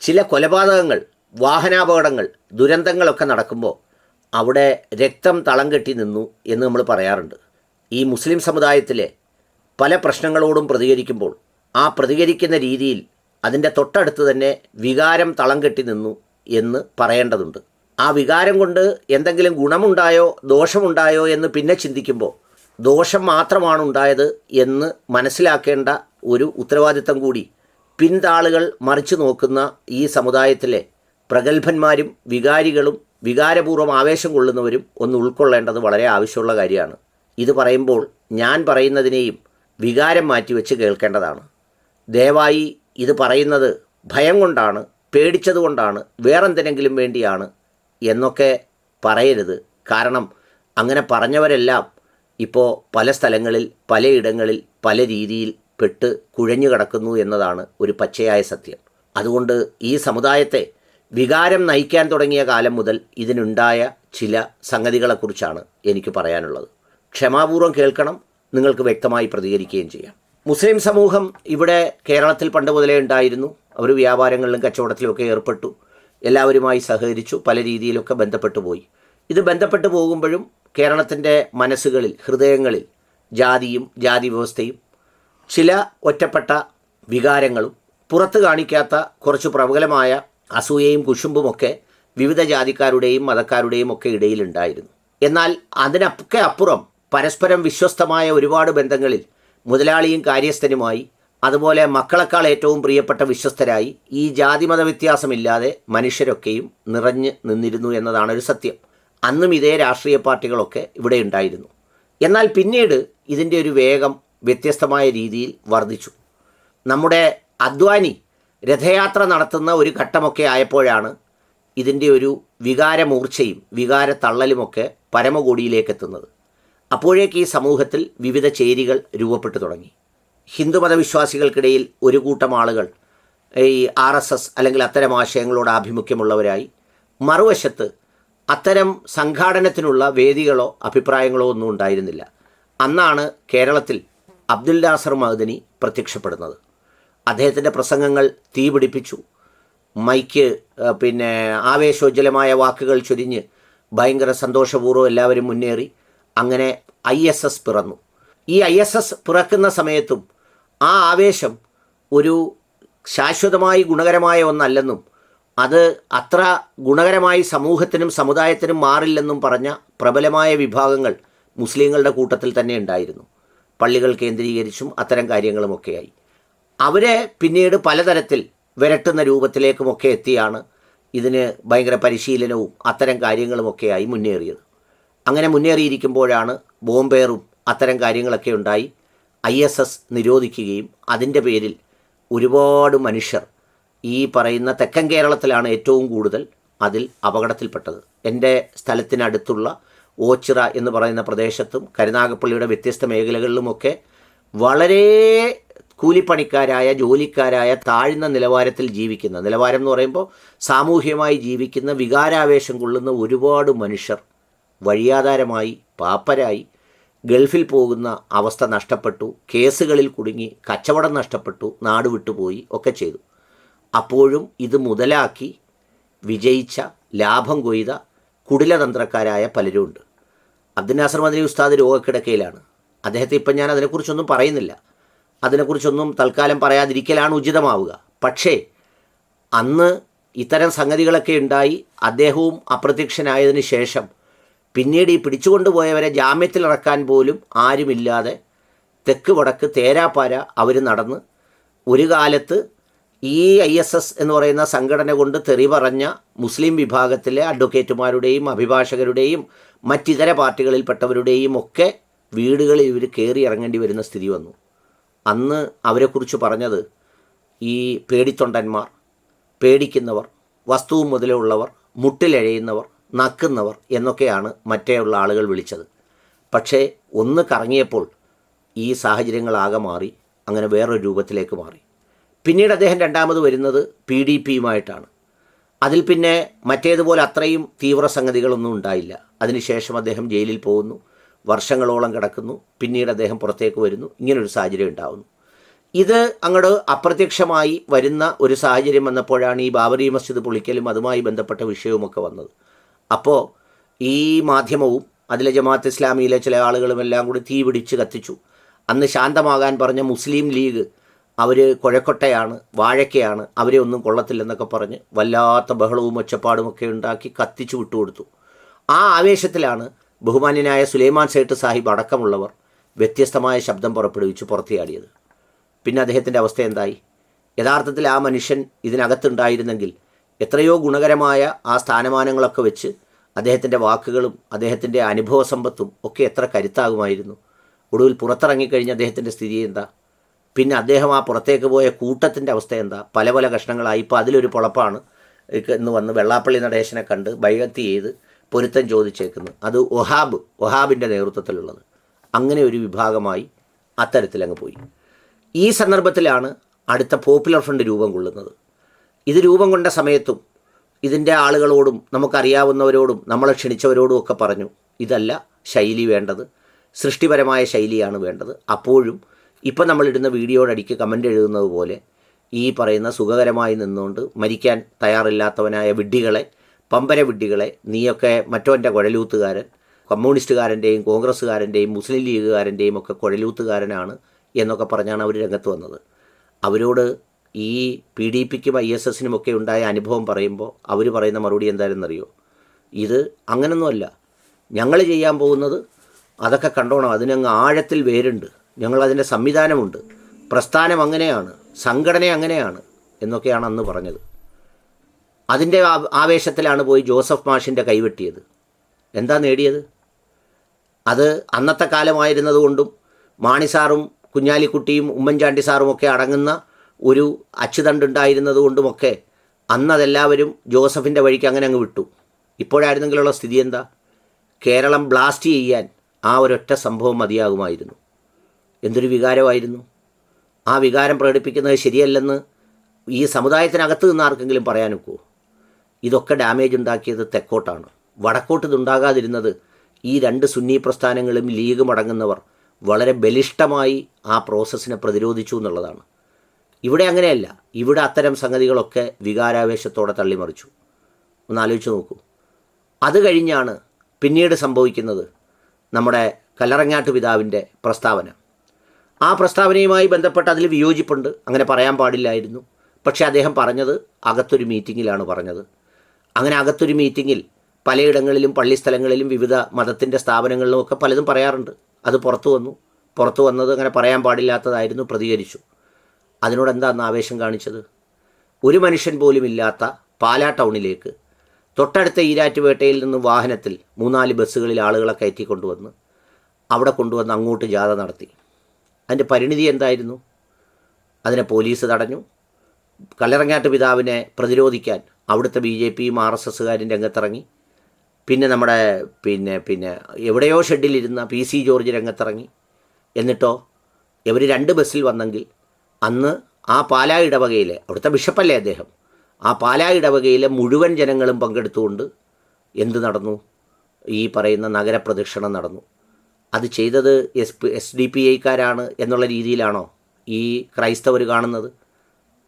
ചില കൊലപാതകങ്ങൾ വാഹനാപകടങ്ങൾ ദുരന്തങ്ങളൊക്കെ നടക്കുമ്പോൾ അവിടെ രക്തം തളം കെട്ടി നിന്നു എന്ന് നമ്മൾ പറയാറുണ്ട്. ഈ മുസ്ലിം സമുദായത്തിലെ പല പ്രശ്നങ്ങളോടും പ്രതികരിക്കുമ്പോൾ ആ പ്രതികരിക്കുന്ന രീതിയിൽ അതിന്റെ തൊട്ടടുത്ത് തന്നെ വികാരം തളം കെട്ടി നിന്നു എന്ന് പറയേണ്ടതുണ്ട്. ആ വികാരം കൊണ്ട് എന്തെങ്കിലും ഗുണമുണ്ടായോ ദോഷമുണ്ടായോ എന്ന് പിന്നെ ചിന്തിക്കുമ്പോൾ ദോഷം മാത്രമാണ് ഉണ്ടായത് എന്ന് മനസ്സിലാക്കേണ്ട ഒരു ഉത്തരവാദിത്തം കൂടി പിൻതാളുകൾ മറിച്ചു നോക്കുന്ന ഈ സമുദായത്തിലെ പ്രഗത്ഭന്മാരും വികാരികളും വികാരപൂർവം ആവേശം കൊള്ളുന്നവരും ഒന്ന് ഉൾക്കൊള്ളേണ്ടത് വളരെ ആവശ്യമുള്ള കാര്യമാണ്. ഇത് പറയുമ്പോൾ ഞാൻ പറയുന്നതിനെയും വികാരം മാറ്റിവെച്ച് കേൾക്കേണ്ടതാണ്. ദയവായി ഇത് പറയുന്നത് ഭയം കൊണ്ടാണ് പേടിച്ചതുകൊണ്ടാണ് വേറെന്തിനെങ്കിലും വേണ്ടിയാണ് എന്നൊക്കെ പറയരുത്. കാരണം അങ്ങനെ പറഞ്ഞവരെല്ലാം ഇപ്പോൾ പല സ്ഥലങ്ങളിൽ പലയിടങ്ങളിൽ പല രീതിയിൽ പെട്ട് കുഴഞ്ഞു കിടക്കുന്നു എന്നതാണ് ഒരു പച്ചയായ സത്യം. അതുകൊണ്ട് ഈ സമുദായത്തെ വികാരം നയിക്കാൻ തുടങ്ങിയ കാലം മുതൽ ഇതിനുണ്ടായ ചില സംഗതികളെക്കുറിച്ചാണ് എനിക്ക് പറയാനുള്ളത്. ക്ഷമാപൂർവം കേൾക്കണം നിങ്ങൾക്ക് വ്യക്തമായി പ്രതികരിക്കുകയും ചെയ്യാം. മുസ്ലിം സമൂഹം ഇവിടെ കേരളത്തിൽ പണ്ട് മുതലേ ഉണ്ടായിരുന്നു. അവർ വ്യാപാരങ്ങളിലും കച്ചവടത്തിലുമൊക്കെ ഏർപ്പെട്ടു. എല്ലാവരുമായി സഹകരിച്ചു പല രീതിയിലൊക്കെ ബന്ധപ്പെട്ടു പോയി. ഇത് ബന്ധപ്പെട്ടു പോകുമ്പോഴും കേരളത്തിന്റെ മനസ്സുകളിൽ ഹൃദയങ്ങളിൽ ജാതിയും ജാതി വ്യവസ്ഥയും ചില ഒറ്റപ്പെട്ട വികാരങ്ങളും പുറത്ത് കാണിക്കാത്ത കുറച്ച് പ്രബലമായ അസൂയയും കുശുമ്പുമൊക്കെ വിവിധ ജാതിക്കാരുടെയും മതക്കാരുടെയും ഒക്കെ ഇടയിലുണ്ടായിരുന്നു. എന്നാൽ അതിനൊക്കെ അപ്പുറം പരസ്പരം വിശ്വസ്തമായ ഒരുപാട് ബന്ധങ്ങളിൽ മുതലാളിയും കാര്യസ്ഥനുമായി അതുപോലെ മക്കളെക്കാൾ ഏറ്റവും പ്രിയപ്പെട്ട വിശ്വസ്തരായി ഈ ജാതിമത വ്യത്യാസമില്ലാതെ മനുഷ്യരൊക്കെയും നിറഞ്ഞ് നിന്നിരുന്നു എന്നതാണ് ഒരു സത്യം. അന്നും ഇതേ രാഷ്ട്രീയ പാർട്ടികളൊക്കെ ഇവിടെ ഉണ്ടായിരുന്നു. എന്നാൽ പിന്നീട് ഇതിന്റെ ഒരു വേഗം വ്യത്യസ്തമായ രീതിയിൽ വർദ്ധിച്ചു. നമ്മുടെ അദ്വാനി രഥയാത്ര നടത്തുന്ന ഒരു ഘട്ടമൊക്കെ ആയപ്പോഴാണ് ഇതിന്റെ ഒരു വികാരമൂർച്ചയും വികാര തള്ളലുമൊക്കെ പരമകോടിയിലേക്ക് എത്തുന്നത് അപ്പോഴേക്ക് ഈ സമൂഹത്തിൽ വിവിധ ചേരികൾ രൂപപ്പെട്ടു തുടങ്ങി. ഹിന്ദുമതവിശ്വാസികൾക്കിടയിൽ ഒരു കൂട്ടം ആളുകൾ ഈ ആർ എസ് എസ് അല്ലെങ്കിൽ അത്തരം ആശയങ്ങളോട് ആഭിമുഖ്യമുള്ളവരായി മറുവശത്ത് അത്തരം സംഘാടനത്തിനുള്ള വേദികളോ അഭിപ്രായങ്ങളോ ഒന്നും ഉണ്ടായിരുന്നില്ല. അന്നാണ് കേരളത്തിൽ അബ്ദുൽ നാസർ മഹദനി പ്രത്യക്ഷപ്പെടുന്നത്. അദ്ദേഹത്തിന്റെ പ്രസംഗങ്ങൾ തീപിടിപ്പിച്ചു മൈക്ക് പിന്നെ ആവേശോജ്വലമായ വാക്കുകൾ ചൊരിഞ്ഞ് ഭയങ്കര സന്തോഷപൂർവം എല്ലാവരും മുന്നേറി. അങ്ങനെ ഐ എസ് എസ് പിറന്നു. ഈ ഐ എസ് എസ് പിറക്കുന്ന സമയത്തും ആ ആവേശം ഒരു ശാശ്വതമായി ഗുണകരമായ ഒന്നല്ലെന്നും അത് അത്ര ഗുണകരമായി സമൂഹത്തിനും സമുദായത്തിനും മാറില്ലെന്നും പറഞ്ഞ പ്രബലമായ വിഭാഗങ്ങൾ മുസ്ലിങ്ങളുടെ കൂട്ടത്തിൽ തന്നെ ഉണ്ടായിരുന്നു. പള്ളികൾ കേന്ദ്രീകരിച്ചും അത്തരം കാര്യങ്ങളുമൊക്കെയായി. അവരെ പിന്നീട് പലതരത്തിൽ വിരട്ടുന്ന രൂപത്തിലേക്കുമൊക്കെ എത്തിയാണ് ഇതിന് ഭയങ്കര പരിശീലനവും അത്തരം കാര്യങ്ങളുമൊക്കെയായി മുന്നേറിയത്. അങ്ങനെ മുന്നേറിയിരിക്കുമ്പോഴാണ് ബോംബേറും അത്തരം കാര്യങ്ങളൊക്കെ ഉണ്ടായി. ഐ എസ് എസ് നിരോധിക്കുകയും അതിന്റെ പേരിൽ ഒരുപാട് മനുഷ്യർ ഈ പറയുന്ന തെക്കൻ കേരളത്തിലാണ് ഏറ്റവും കൂടുതൽ അതിൽ അപകടത്തിൽപ്പെട്ടത്. എന്റെ സ്ഥലത്തിനടുത്തുള്ള ഓച്ചിറ എന്ന് പറയുന്ന പ്രദേശത്തും കരുനാഗപ്പള്ളിയുടെ വ്യത്യസ്ത മേഖലകളിലുമൊക്കെ വളരെ കൂലിപ്പണിക്കാരായ ജോലിക്കാരായ താഴ്ന്ന നിലവാരത്തിൽ ജീവിക്കുന്ന നിലവാരം എന്ന് പറയുമ്പോൾ സാമൂഹ്യമായി ജീവിക്കുന്ന വികാരാവേശം കൊള്ളുന്ന ഒരുപാട് മനുഷ്യർ വഴിയാധാരമായി പാപ്പരായി ഗൾഫിൽ പോകുന്ന അവസ്ഥ നഷ്ടപ്പെട്ടു കേസുകളിൽ കുടുങ്ങി കച്ചവടം നഷ്ടപ്പെട്ടു നാട് വിട്ടുപോയി ഒക്കെ ചെയ്തു. അപ്പോഴും ഇത് മുതലാക്കി വിജയിച്ച ലാഭം കൊയ്ത കുടിലതന്ത്രക്കാരായ പലരുമുണ്ട്. അബ്ദുൽ നാസർ മദനി ഉസ്താദ് രോഗക്കിടക്കയിലാണ്. അദ്ദേഹത്തെ ഇപ്പം ഞാൻ അതിനെക്കുറിച്ചൊന്നും പറയുന്നില്ല. അതിനെക്കുറിച്ചൊന്നും തൽക്കാലം പറയാതിരിക്കലാണ് ഉചിതമാവുക. പക്ഷേ അന്ന് ഇത്തരം സംഗതികളൊക്കെ ഉണ്ടായി അദ്ദേഹവും അപ്രത്യക്ഷനായതിന് ശേഷം പിന്നീട് ഈ പിടിച്ചുകൊണ്ടുപോയവരെ ജാമ്യത്തിലിറക്കാൻ പോലും ആരുമില്ലാതെ തെക്ക് വടക്ക് തേരാപ്പാര അവർ നടന്ന് ഒരു കാലത്ത് ഈ ഐ എസ് എസ് എന്ന് പറയുന്ന സംഘടന കൊണ്ട് തെറി പറഞ്ഞ മുസ്ലിം വിഭാഗത്തിലെ അഡ്വക്കേറ്റുമാരുടെയും അഭിഭാഷകരുടെയും മറ്റിതര പാർട്ടികളിൽപ്പെട്ടവരുടെയും ഒക്കെ വീടുകളിൽ ഇവർ കയറി ഇറങ്ങേണ്ടി വരുന്ന സ്ഥിതി വന്നു. അന്ന് അവരെക്കുറിച്ച് പറഞ്ഞത് ഈ പേടിത്തൊണ്ടന്മാർ പേടിക്കുന്നവർ വസ്തുവും മുതലുള്ളവർ മുട്ടിലഴയുന്നവർ നക്കുന്നവർ എന്നൊക്കെയാണ് മറ്റേയുള്ള ആളുകൾ വിളിച്ചത്. പക്ഷേ ഒന്ന് കറങ്ങിയപ്പോൾ ഈ സാഹചര്യങ്ങളാകെ മാറി അങ്ങനെ വേറൊരു രൂപത്തിലേക്ക് മാറി. പിന്നീട് അദ്ദേഹം രണ്ടാമത് വരുന്നത് പി ഡി പിയുമായിട്ടാണ്. അതിൽ പിന്നെ മറ്റേതുപോലെ അത്രയും തീവ്ര സംഗതികളൊന്നും ഉണ്ടായില്ല. അതിനുശേഷം അദ്ദേഹം ജയിലിൽ പോകുന്നു. വർഷങ്ങളോളം കിടക്കുന്നു. പിന്നീട് അദ്ദേഹം പുറത്തേക്ക് വരുന്നു. ഇങ്ങനൊരു സാഹചര്യം ഉണ്ടാകുന്നു ഇത് അങ്ങോട്ട് അപ്രത്യക്ഷമായി വരുന്ന ഒരു സാഹചര്യം വന്നപ്പോഴാണ് ഈ ബാബറി മസ്ജിദ് പൊളിക്കലും അതുമായി ബന്ധപ്പെട്ട വിഷയവുമൊക്കെ വന്നത്. അപ്പോൾ ഈ മാധ്യമവും അതിലെ ജമാഅത്ത് ഇസ്ലാമിയിലെ ചില ആളുകളും എല്ലാം കൂടി തീപിടിച്ച് കത്തിച്ചു. അന്ന് ശാന്തമാകാൻ പറഞ്ഞ മുസ്ലിം ലീഗ് അവർ കുഴക്കൊട്ടയാണ് വാഴക്കയാണ് അവരെ ഒന്നും കൊള്ളത്തില്ലെന്നൊക്കെ പറഞ്ഞ് വല്ലാത്ത ബഹളവും ഒച്ചപ്പാടും ഒക്കെ ഉണ്ടാക്കി കത്തിച്ചു വിട്ടുകൊടുത്തു. ആ ആവേശത്തിലാണ് ബഹുമാന്യനായ സുലൈമാൻ സേട്ട് സാഹിബ് അടക്കമുള്ളവർ വ്യത്യസ്തമായ ശബ്ദം പുറപ്പെടുവിച്ച് പുറത്തിയാടിയത്. പിന്നെ അദ്ദേഹത്തിന്റെ അവസ്ഥ എന്തായി? യഥാർത്ഥത്തിൽ ആ മനുഷ്യൻ ഇതിനകത്തുണ്ടായിരുന്നെങ്കിൽ എത്രയോ ഗുണകരമായ ആ സ്ഥാനമാനങ്ങളൊക്കെ വെച്ച് അദ്ദേഹത്തിന്റെ വാക്കുകളും അദ്ദേഹത്തിന്റെ അനുഭവ സമ്പത്തും ഒക്കെ എത്ര കരുത്താകുമായിരുന്നു? ഒടുവിൽ പുറത്തിറങ്ങിക്കഴിഞ്ഞ അദ്ദേഹത്തിന്റെ സ്ഥിതി എന്താ? പിന്നെ അദ്ദേഹം ആ പുറത്തേക്ക് പോയ കൂട്ടത്തിന്റെ അവസ്ഥ എന്താ? പല പല കഷ്ണങ്ങളായി. ഇപ്പോൾ അതിലൊരു പൊളപ്പാണ്. എന്ന് വന്ന് വെള്ളാപ്പള്ളി നടേശനെ കണ്ട് ബൈകത്തി ചെയ്ത് പൊരുത്തം ചോദിച്ചേക്കുന്നു. അത് ഒഹാബ് ഒഹാബിന്റെ നേതൃത്വത്തിലുള്ളത്. അങ്ങനെ ഒരു വിഭാഗമായി അത്തരത്തിലങ്ങ് പോയി. ഈ സന്ദർഭത്തിലാണ് അടുത്ത പോപ്പുലർ ഫ്രണ്ട് രൂപം കൊള്ളുന്നത്. ഇത് രൂപം കൊണ്ട സമയത്തും ഇതിന്റെ ആളുകളോടും നമുക്കറിയാവുന്നവരോടും നമ്മളെ ക്ഷണിച്ചവരോടും ഒക്കെ പറഞ്ഞു ഇതല്ല ശൈലി വേണ്ടത് സൃഷ്ടിപരമായ ശൈലിയാണ് വേണ്ടത്. അപ്പോഴും ഇപ്പം നമ്മളിടുന്ന വീഡിയോടടിക്ക് കമന്റ് എഴുതുന്നത് പോലെ ഈ പറയുന്ന സുഖകരമായി നിന്നുകൊണ്ട് മരിക്കാൻ തയ്യാറില്ലാത്തവനായ വിഡ്ഢികളെ പമ്പര വിഡ്ഢികളെ നീയൊക്കെ മറ്റോന്റെ കുഴലൂത്തുകാരൻ കമ്മ്യൂണിസ്റ്റുകാരന്റെയും കോൺഗ്രസ്സുകാരന്റെയും മുസ്ലിം ലീഗുകാരന്റെയും ഒക്കെ കുഴലൂത്തുകാരനാണ് എന്നൊക്കെ പറഞ്ഞാണ് അവർ രംഗത്ത് വന്നത്. അവരോട് ഈ പി ഡി പിക്കും ഐ എസ് എസിനും ഒക്കെ ഉണ്ടായ അനുഭവം പറയുമ്പോൾ അവർ പറയുന്ന മറുപടി എന്തായിരുന്നറിയോ ഇത് അങ്ങനൊന്നുമല്ല. ഞങ്ങൾ ചെയ്യാൻ പോകുന്നത് അതൊക്കെ കണ്ടോണം. അതിനങ്ങ് ആഴത്തിൽ വേരുണ്ട്. ഞങ്ങളതിന്റെ സംവിധാനമുണ്ട്. പ്രസ്ഥാനം അങ്ങനെയാണ് സംഘടന അങ്ങനെയാണ് എന്നൊക്കെയാണ് അന്ന് പറഞ്ഞത്. അതിന്റെ ആവേശത്തിലാണ് പോയി ജോസഫ് മാഷിന്റെ കൈവെട്ടിയത്. എന്താ നേടിയത്? അത് അന്നത്തെ കാലമായിരുന്നതുകൊണ്ടും മാണി സാറും കുഞ്ഞാലിക്കുട്ടിയും ഉമ്മൻചാണ്ടി സാറും ഒക്കെ അടങ്ങുന്ന ഒരു അച്ചുതണ്ടുണ്ടായിരുന്നതുകൊണ്ടുമൊക്കെ അന്നതെല്ലാവരും ജോസഫിന്റെ വഴിക്ക് അങ്ങനെ അങ്ങ് വിട്ടു. ഇപ്പോഴായിരുന്നെങ്കിലുള്ള സ്ഥിതി എന്താ? കേരളം ബ്ലാസ്റ്റ് ചെയ്യാൻ ആ ഒരൊറ്റ സംഭവം മതിയാകുമായിരുന്നു. എന്തൊരു വികാരമായിരുന്നു? ആ വികാരം പ്രകടിപ്പിക്കുന്നത് ശരിയല്ലെന്ന് ഈ സമുദായത്തിനകത്ത് നിന്ന് ആർക്കെങ്കിലും പറയാൻ ഇതൊക്കെ ഡാമേജ് ഉണ്ടാക്കിയത് തെക്കോട്ടാണ്. വടക്കോട്ട് ഇതുണ്ടാകാതിരുന്നത് ഈ രണ്ട് സുന്നി പ്രസ്ഥാനങ്ങളും ലീഗ് മടങ്ങുന്നവർ വളരെ ബലിഷ്ടമായി ആ പ്രോസസ്സിനെ പ്രതിരോധിച്ചു എന്നുള്ളതാണ്. ഇവിടെ അങ്ങനെയല്ല. ഇവിടെ അത്തരം സംഗതികളൊക്കെ വികാരാവേശത്തോടെ തള്ളിമറിച്ചു. ഒന്ന് ആലോചിച്ച് നോക്കൂ. അത് കഴിഞ്ഞാണ് പിന്നീട് സംഭവിക്കുന്നത് നമ്മുടെ കല്ലറങ്ങാട്ട് പിതാവിന്റെ പ്രസ്താവന. ആ പ്രസ്താവനയുമായി ബന്ധപ്പെട്ട് അതിൽ വിയോജിപ്പുണ്ട്. അങ്ങനെ പറയാൻ പാടില്ലായിരുന്നു. പക്ഷേ അദ്ദേഹം പറഞ്ഞത് അകത്തൊരു മീറ്റിങ്ങിലാണ് പറഞ്ഞത്. അങ്ങനെ അകത്തൊരു മീറ്റിങ്ങിൽ പലയിടങ്ങളിലും പള്ളി സ്ഥലങ്ങളിലും വിവിധ മതത്തിന്റെ സ്ഥാപനങ്ങളിലും ഒക്കെ പലതും പറയാറുണ്ട്. അത് പുറത്തു വന്നു. പുറത്തു വന്നത് അങ്ങനെ പറയാൻ പാടില്ലാത്തതായിരുന്നു പ്രതികരിച്ചു. അതിനോട് എന്താന്ന് ആവേശം കാണിച്ചത്? ഒരു മനുഷ്യൻ പോലും ഇല്ലാത്ത പാലാ ടൗണിലേക്ക് തൊട്ടടുത്ത ഈരാറ്റുപേട്ടയിൽ നിന്ന് വാഹനത്തിൽ മൂന്നാൽ ബസ്സുകളിൽ ആളുകളെ കയറ്റി കയറ്റിക്കൊണ്ടുവന്ന് അവിടെ കൊണ്ടുവന്ന് അങ്ങോട്ട് ജാഥ നടത്തി. അതിന്റെ പരിണിതി എന്തായിരുന്നു? അതിനെ പോലീസ് തടഞ്ഞു. കല്ലറങ്ങാട്ട് പിതാവിനെ പ്രതിരോധിക്കാൻ അവിടുത്തെ ബി ജെ പിയും ആർ എസ് എസ്സുകാരും രംഗത്തിറങ്ങി. പിന്നെ നമ്മുടെ പിന്നെ പിന്നെ എവിടെയോ ഷെഡിലിരുന്ന പി സി ജോർജ് രംഗത്തിറങ്ങി. എന്നിട്ടോ ഇവർ രണ്ട് ബസ്സിൽ വന്നെങ്കിൽ അന്ന് ആ പാലാ ഇടവകയിലെ അവിടുത്തെ ബിഷപ്പല്ലേ അദ്ദേഹം? ആ പാലാ ഇടവകയിലെ മുഴുവൻ ജനങ്ങളും പങ്കെടുത്തുകൊണ്ട് എന്ത് നടന്നു? ഈ പറയുന്ന നഗരപ്രദക്ഷിണം നടന്നു. അത് ചെയ്തത് S P S D P ഐക്കാരാണ് എന്നുള്ള രീതിയിലാണോ ഈ ക്രൈസ്തവർ കാണുന്നത്?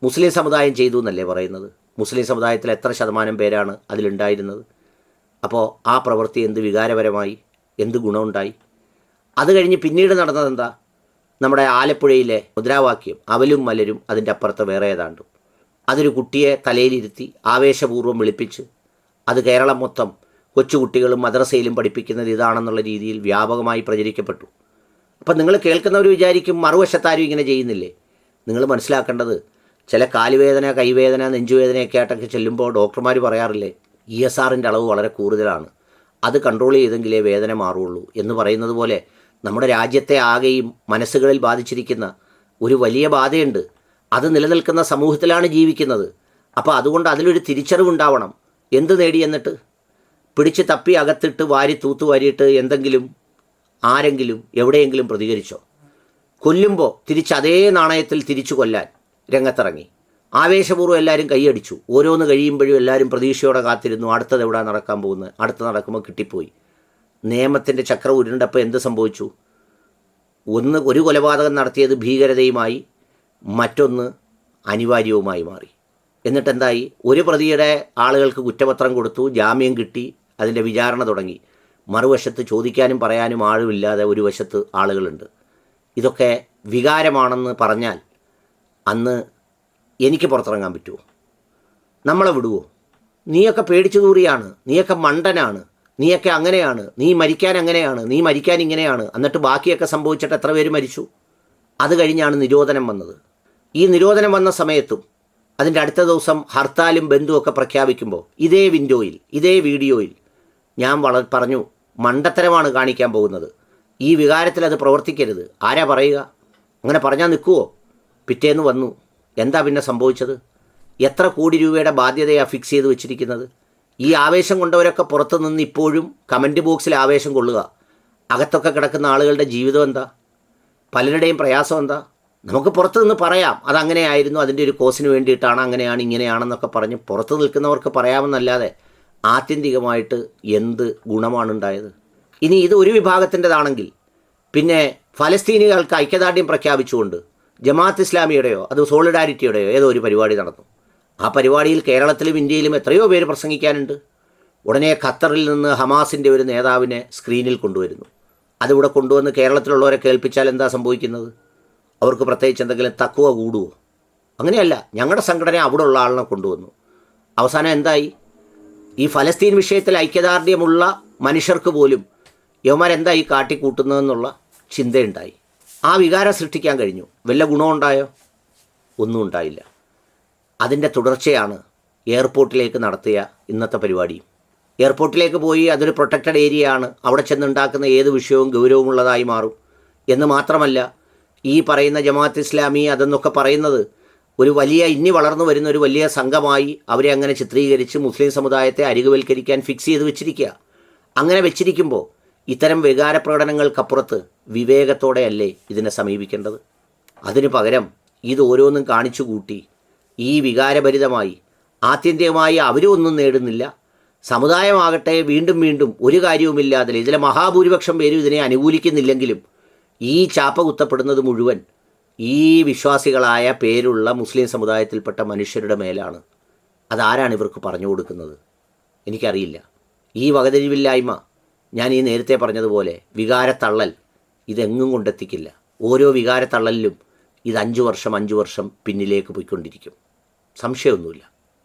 മുസ്ലിം സമുദായം ചെയ്തു എന്നല്ലേ പറയുന്നത്? മുസ്ലിം സമുദായത്തിൽ എത്ര ശതമാനം പേരാണ് അതിലുണ്ടായിരുന്നത്? അപ്പോൾ ആ പ്രവൃത്തി എന്ത് വികാരപരമായി? എന്ത് ഗുണമുണ്ടായി? അത് കഴിഞ്ഞ് പിന്നീട് നടന്നത് എന്താ നമ്മുടെ ആലപ്പുഴയിലെ മുദ്രാവാക്യം അവലും മലരും അതിന്റെ അപ്പുറത്ത് വേറെ ഏതാണ്ടും അതൊരു കുട്ടിയെ തലയിലിരുത്തി ആവേശപൂർവം വിളിപ്പിച്ച് അത് കേരളം മൊത്തം കൊച്ചുകുട്ടികളും മദ്രസയിലും പഠിപ്പിക്കുന്നത് ഇതാണെന്നുള്ള രീതിയിൽ വ്യാപകമായി പ്രചരിക്കപ്പെട്ടു. അപ്പം നിങ്ങൾ കേൾക്കുന്നവർ വിചാരിക്കും മറുവശത്താരും ഇങ്ങനെ ചെയ്യുന്നില്ലേ? നിങ്ങൾ മനസ്സിലാക്കേണ്ടത് ചില കാലുവേദന കൈവേദന നെഞ്ചുവേദനയൊക്കെ ആയിട്ടൊക്കെ ചെല്ലുമ്പോൾ ഡോക്ടർമാർ പറയാറില്ലേ ഇ എസ് ആറിന്റെ അളവ് വളരെ കൂടുതലാണ്. അത് കൺട്രോൾ ചെയ്തെങ്കിലേ വേദന മാറുള്ളൂ എന്ന് പറയുന്നത് പോലെ നമ്മുടെ രാജ്യത്തെ ആകെയും മനസ്സുകളിൽ ബാധിച്ചിരിക്കുന്ന ഒരു വലിയ ബാധയുണ്ട്. അത് നിലനിൽക്കുന്ന സമൂഹത്തിലാണ് ജീവിക്കുന്നത്. അപ്പോൾ അതുകൊണ്ട് അതിലൊരു തിരിച്ചറിവുണ്ടാവണം എന്ത് നേടി എന്നിട്ട്? പിടിച്ച് തപ്പി അകത്തിട്ട് വാരി തൂത്തു വാരിയിട്ട് എന്തെങ്കിലും ആരെങ്കിലും എവിടെയെങ്കിലും പ്രതികരിച്ചോ? കൊല്ലുമ്പോൾ തിരിച്ച് അതേ നാണയത്തിൽ തിരിച്ചു കൊല്ലാൻ രംഗത്തിറങ്ങി. ആവേശപൂർവം എല്ലാവരും കൈയടിച്ചു. ഓരോന്ന് കഴിയുമ്പോഴും എല്ലാവരും പ്രതീക്ഷയോടെ കാത്തിരുന്നു. അടുത്തത് എവിടെ നടക്കാൻ പോകുന്നത്? അടുത്ത നടക്കുമ്പോൾ കിട്ടിപ്പോയി. നിയമത്തിന്റെ ചക്രം ഉരുണ്ടപ്പോൾ എന്ത് സംഭവിച്ചു? ഒന്ന് ഒരു കൊലപാതകം നടത്തിയത് ഭീകരതയുമായി മറ്റൊന്ന് അനിവാര്യവുമായി മാറി. എന്നിട്ടെന്തായി? ഒരു പ്രതിയുടെ ആളുകൾക്ക് കുറ്റപത്രം കൊടുത്തു ജാമ്യം കിട്ടി അതിന്റെ വിചാരണ തുടങ്ങി. മറുവശത്ത് ചോദിക്കാനും പറയാനും ആളുമില്ലാതെ ഒരു വശത്ത് ആളുകളുണ്ട്. ഇതൊക്കെ വികാരമാണെന്ന് പറഞ്ഞാൽ അന്ന് എനിക്ക് പുറത്തിറങ്ങാൻ പറ്റുമോ? നമ്മളെ വിടുവോ? നീയൊക്കെ പേടിച്ചു തൂറിയാണ്. നീയൊക്കെ മണ്ടനാണ്. നീയൊക്കെ അങ്ങനെയാണ്. നീ മരിക്കാൻ അങ്ങനെയാണ്. നീ മരിക്കാൻ ഇങ്ങനെയാണ്. എന്നിട്ട് ബാക്കിയൊക്കെ സംഭവിച്ചിട്ട് എത്ര പേര് മരിച്ചു? അത് കഴിഞ്ഞാണ് നിരോധനം വന്നത്. ഈ നിരോധനം വന്ന സമയത്തും അതിന്റെ അടുത്ത ദിവസം ഹർത്താലും ബന്ധുവൊക്കെ പ്രഖ്യാപിക്കുമ്പോൾ ഇതേ വിൻഡോയിൽ ഇതേ വീഡിയോയിൽ ഞാൻ വള പറഞ്ഞു മണ്ടത്തരമാണ് കാണിക്കാൻ പോകുന്നത്. ഈ വികാരത്തിൽ അത് പ്രവർത്തിക്കരുത്. ആരാ പറയുക? അങ്ങനെ പറഞ്ഞാൽ നിൽക്കുവോ? പിറ്റേന്ന് വന്നു. എന്താ പിന്നെ സംഭവിച്ചത്? എത്ര കോടി രൂപയുടെ ബാധ്യതയാണ് ഫിക്സ് ചെയ്ത് വെച്ചിരിക്കുന്നത്? ഈ ആവേശം കൊണ്ടവരൊക്കെ പുറത്തു നിന്ന് ഇപ്പോഴും കമന്റ് ബോക്സിൽ ആവേശം കൊള്ളുക. അകത്തൊക്കെ കിടക്കുന്ന ആളുകളുടെ ജീവിതം എന്താ? പലരുടെയും പ്രയാസം എന്താ? നമുക്ക് പുറത്തു നിന്ന് പറയാം. അതങ്ങനെയായിരുന്നു. അതിന്റെ ഒരു കോസിന് വേണ്ടിയിട്ടാണ് അങ്ങനെയാണ് ഇങ്ങനെയാണെന്നൊക്കെ പറഞ്ഞ് പുറത്ത് നിൽക്കുന്നവർക്ക് പറയാമെന്നല്ലാതെ ആത്യന്തികമായിട്ട് എന്ത് ഗുണമാണുണ്ടായത്? ഇനി ഇത് ഒരു വിഭാഗത്തിന്റെതാണെങ്കിൽ പിന്നെ ഫലസ്തീനികൾക്ക് ഐക്യദാർഢ്യം പ്രഖ്യാപിച്ചുകൊണ്ട് ജമാഅത്ത് ഇസ്ലാമിയുടെയോ അത് സോളിഡാരിറ്റിയുടെയോ ഏതോ ഒരു പരിപാടി നടന്നു. ആ പരിപാടിയിൽ കേരളത്തിലും ഇന്ത്യയിലും എത്രയോ പേര് പ്രസംഗിക്കാനുണ്ട്. ഉടനെ ഖത്തറിൽ നിന്ന് ഹമാസിന്റെ ഒരു നേതാവിനെ സ്ക്രീനിൽ കൊണ്ടുവരുന്നു. അതിവിടെ കൊണ്ടുവന്ന് കേരളത്തിലുള്ളവരെ കേൾപ്പിച്ചാൽ എന്താ സംഭവിക്കുന്നത്? അവർക്ക് പ്രത്യേകിച്ച് എന്തെങ്കിലും തക്കുവ കൂടുവോ? അങ്ങനെയല്ല ഞങ്ങളുടെ സംഘടന അവിടെ ഉള്ള ആളിനെ കൊണ്ടുവന്നു. അവസാനം എന്തായി? ഈ ഫലസ്തീൻ വിഷയത്തിൽ ഐക്യദാർഢ്യമുള്ള മനുഷ്യർക്ക് പോലും യവന്മാരെന്താ ഈ കാട്ടിക്കൂട്ടുന്നതെന്നുള്ള ചിന്തയുണ്ടായി. ആ വികാരം സൃഷ്ടിക്കാൻ കഴിഞ്ഞു. വല്ല ഗുണമുണ്ടായോ ഒന്നും ഉണ്ടായില്ല. അതിന്റെ തുടർച്ചയാണ് എയർപോർട്ടിലേക്ക് നടത്തിയ ഇന്നത്തെ പരിപാടി. എയർപോർട്ടിലേക്ക് പോയി അതൊരു പ്രൊട്ടക്റ്റഡ് ഏരിയ ആണ് അവിടെ ചെന്നുണ്ടാക്കുന്ന ഏത് വിഷയവും ഗൗരവമുള്ളതായി മാറും. എന്ന് മാത്രമല്ല ഈ പറയുന്ന ജമാഅത്ത് ഇസ്ലാമി അതെന്നൊക്കെ പറയുന്നത് ഒരു വലിയ ഇനി വളർന്നു വരുന്ന ഒരു വലിയ സംഘമായി അവരെ അങ്ങനെ ചിത്രീകരിച്ച് മുസ്ലിം സമുദായത്തെ അരികുവൽക്കരിക്കാൻ ഫിക്സ് ചെയ്ത് വെച്ചിരിക്കുക. അങ്ങനെ വെച്ചിരിക്കുമ്പോൾ ഇത്തരം വികാര പ്രകടനങ്ങൾക്കപ്പുറത്ത് വിവേകത്തോടെയല്ലേ ഇതിനെ സമീപിക്കേണ്ടത്? അതിനു പകരം ഇത് ഓരോന്നും കാണിച്ചു കൂട്ടി ഈ വികാരഭരിതമായി ആത്യന്തികമായി അവരും ഒന്നും നേടുന്നില്ല. സമുദായമാകട്ടെ വീണ്ടും വീണ്ടും ഒരു കാര്യവുമില്ലാതെ ഇതിലെ മഹാഭൂരിപക്ഷം പേരും ഇതിനെ അനുകൂലിക്കുന്നില്ലെങ്കിലും ഈ ചാപ്പ കുത്തപ്പെടുന്നത് മുഴുവൻ ഈ വിശ്വാസികളായ പേരുള്ള മുസ്ലിം സമുദായത്തിൽപ്പെട്ട മനുഷ്യരുടെ മേലാണ്. അതാരാണ് ഇവർക്ക് പറഞ്ഞു കൊടുക്കുന്നത്? എനിക്കറിയില്ല. ഈ വകതിരിവില്ലായ്മ ഞാൻ ഈ നേരത്തെ പറഞ്ഞതുപോലെ വികാരത്തള്ളൽ ഇതെങ്ങും കൊണ്ടെത്തിക്കില്ല. ഓരോ വികാരത്തള്ളലിലും ഇത് അഞ്ച് വർഷം അഞ്ച് വർഷം പിന്നിലേക്ക് പോയിക്കൊണ്ടിരിക്കും. സംശയമൊന്നുമില്ല.